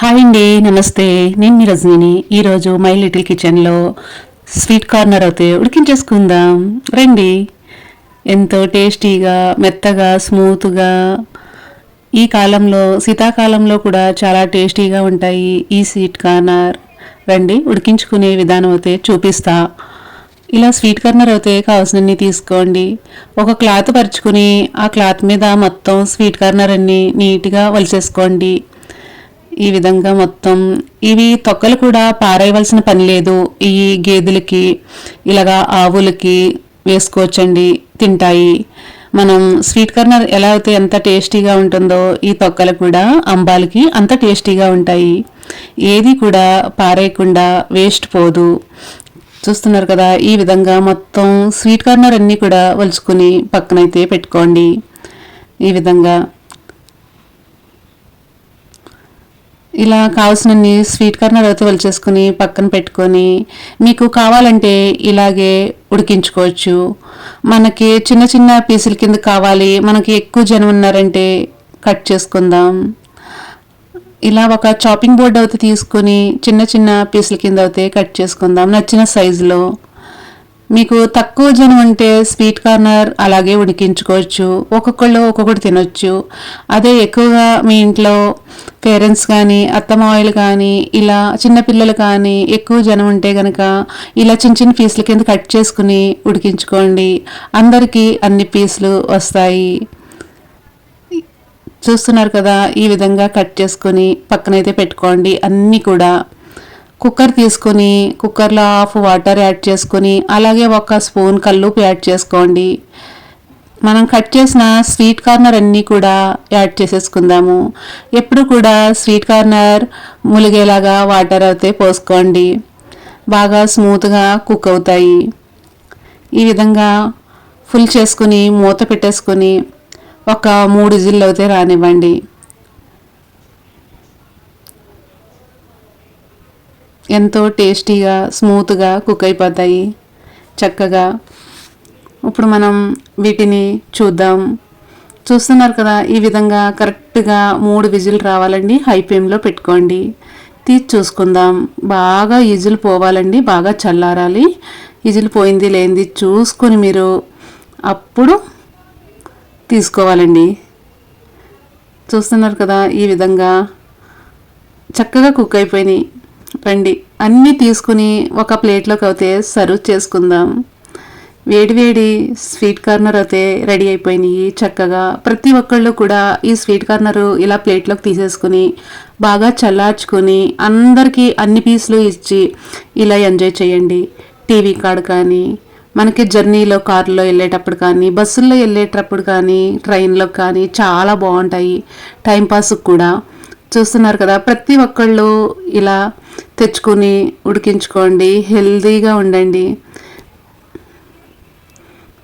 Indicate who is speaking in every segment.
Speaker 1: Hi అండి నమస్తే. నేను మీ రజనీని. ఈరోజు మై లిటిల్ కిచెన్లో స్వీట్ కార్నర్ అయితే ఉడికించేసుకుందాం. రండి. ఎంతో టేస్టీగా మెత్తగా స్మూత్గా ఈ కాలంలో శీతాకాలంలో కూడా చాలా టేస్టీగా ఉంటాయి ఈ స్వీట్ కార్నర్. రండి ఉడికించుకునే విధానం అయితే చూపిస్తా. ఇలా స్వీట్ కార్నర్ అయితే కావాల్సినన్ని తీసుకోండి. ఒక క్లాత్ పరుచుకుని ఆ క్లాత్ మీద మొత్తం స్వీట్ కార్నర్ అన్ని నీట్గా వలిసేసుకోండి ఈ విధంగా మొత్తం ఇవి తొక్కలు కూడా పారేయవలసిన పని లేదు. ఈ గేదెలకి ఇలాగా ఆవులకి వేసుకోవచ్చండి తింటాయి. మనం స్వీట్ కార్నర్ ఎలా అయితే ఎంత టేస్టీగా ఉంటుందో ఈ తొక్కలు కూడా అంబాలకి అంత టేస్టీగా ఉంటాయి. ఏది కూడా పారేయకుండా వేస్ట్ పోదు. చూస్తున్నారు కదా ఈ విధంగా మొత్తం స్వీట్ కార్నర్ అన్నీ కూడా వలుచుకుని పక్కనైతే పెట్టుకోండి. ఈ విధంగా ఇలా కావాల్సినన్ని స్వీట్ కార్నర్ అయితే వలిచేసుకుని పక్కన పెట్టుకొని మీకు కావాలంటే ఇలాగే ఉడికించుకోవచ్చు. మనకి చిన్న చిన్న పీసుల కింద కావాలి మనకి ఎక్కువ జనం ఉన్నారంటే కట్ చేసుకుందాం. ఇలా ఒక చాపింగ్ బోర్డ్ అయితే తీసుకుని చిన్న చిన్న పీసుల కింద అయితే కట్ చేసుకుందాం నచ్చిన సైజులో మీకు తక్కువ జనం ఉంటే స్వీట్ కార్నర్ అలాగే ఉడికించుకోవచ్చు. ఒక్కొక్కళ్ళు ఒక్కొక్కటి తినొచ్చు. అదే ఎక్కువగా మీ ఇంట్లో పేరెంట్స్ కానీ అత్తమాయిలు కానీ ఇలా చిన్నపిల్లలు కానీ ఎక్కువ జనం ఉంటే కనుక ఇలా చిన్న చిన్న పీసుల కింద కట్ చేసుకుని ఉడికించుకోండి. అందరికీ అన్ని పీసులు వస్తాయి. చూస్తున్నారు కదా ఈ విధంగా కట్ చేసుకొని పక్కనైతే పెట్టుకోండి. అన్నీ కూడా కుక్కర్ తీసుకొని కుక్కర్లో హాఫ్ వాటర్ యాడ్ చేసుకొని అలాగే ఒక స్పూన్ కల్లుపు యాడ్ చేసుకోండి. మనం కట్ చేసిన స్వీట్ కార్నర్ అన్నీ కూడా యాడ్ చేసేసుకుందాము. ఎప్పుడు కూడా స్వీట్ కార్నర్ ములిగేలాగా వాటర్ అయితే పోసుకోండి. బాగా స్మూత్గా కుక్ అవుతాయి. ఈ విధంగా ఫుల్ చేసుకుని మూత పెట్టేసుకొని ఒక మూడు జిల్లు అయితే రానివ్వండి. ఎంతో టేస్టీగా స్మూత్గా కుక్ అయిపోతాయి. చక్కగా. ఇప్పుడు మనం వీటిని చూద్దాం. చూస్తున్నారు కదా ఈ విధంగా కరెక్ట్గా మూడు విజిల్ రావాలండి. హై ఫ్లేమ్లో పెట్టుకోండి. తీసి చూసుకుందాం. బాగా ఈజులు పోవాలండి. బాగా చల్లారాలి. ఈజులు పోయింది లేనిది చూసుకొని మీరు అప్పుడు తీసుకోవాలండి. చూస్తున్నారు కదా ఈ విధంగా చక్కగా కుక్ అయిపోయినాయి. రండి. అన్నీ తీసుకుని ఒక ప్లేట్లోకి అయితే సర్వ్ చేసుకుందాం. వేడివేడి స్వీట్ కార్నర్ అయితే రెడీ అయిపోయినాయి. చక్కగా ప్రతి ఒక్కళ్ళు కూడా ఈ స్వీట్ కార్నర్ ఇలా ప్లేట్లోకి తీసేసుకుని బాగా చల్లార్చుకొని అందరికీ అన్ని పీసులు ఇచ్చి ఇలా ఎంజాయ్ చేయండి. టీవీ కాడ కానీ మనకి జర్నీలో కారులో వెళ్ళేటప్పుడు కానీ బస్సుల్లో వెళ్ళేటప్పుడు కానీ ట్రైన్లో కానీ చాలా బాగుంటాయి. టైంపాస్కి కూడా. చూస్తున్నారు కదా ప్రతి ఒక్కళ్ళు ఇలా తెచ్చుకొని ఉడికించుకోండి. హెల్తీగా ఉండండి.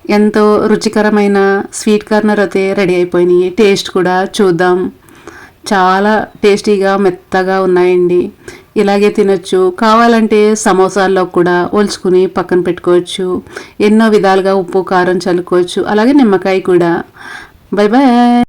Speaker 1: ఎంతో రుచికరమైన స్వీట్ కార్నర్ అయితే రెడీ అయిపోయినాయి. టేస్ట్ కూడా చూద్దాం. చాలా టేస్టీగా మెత్తగా ఉన్నాయండి. ఇలాగే తినొచ్చు. కావాలంటే సమోసాల్లో కూడా ఒలుచుకుని పక్కన పెట్టుకోవచ్చు. ఎన్నో విధాలుగా ఉప్పు కారం చల్లుకోవచ్చు. అలాగే నిమ్మకాయ కూడా. Bye bye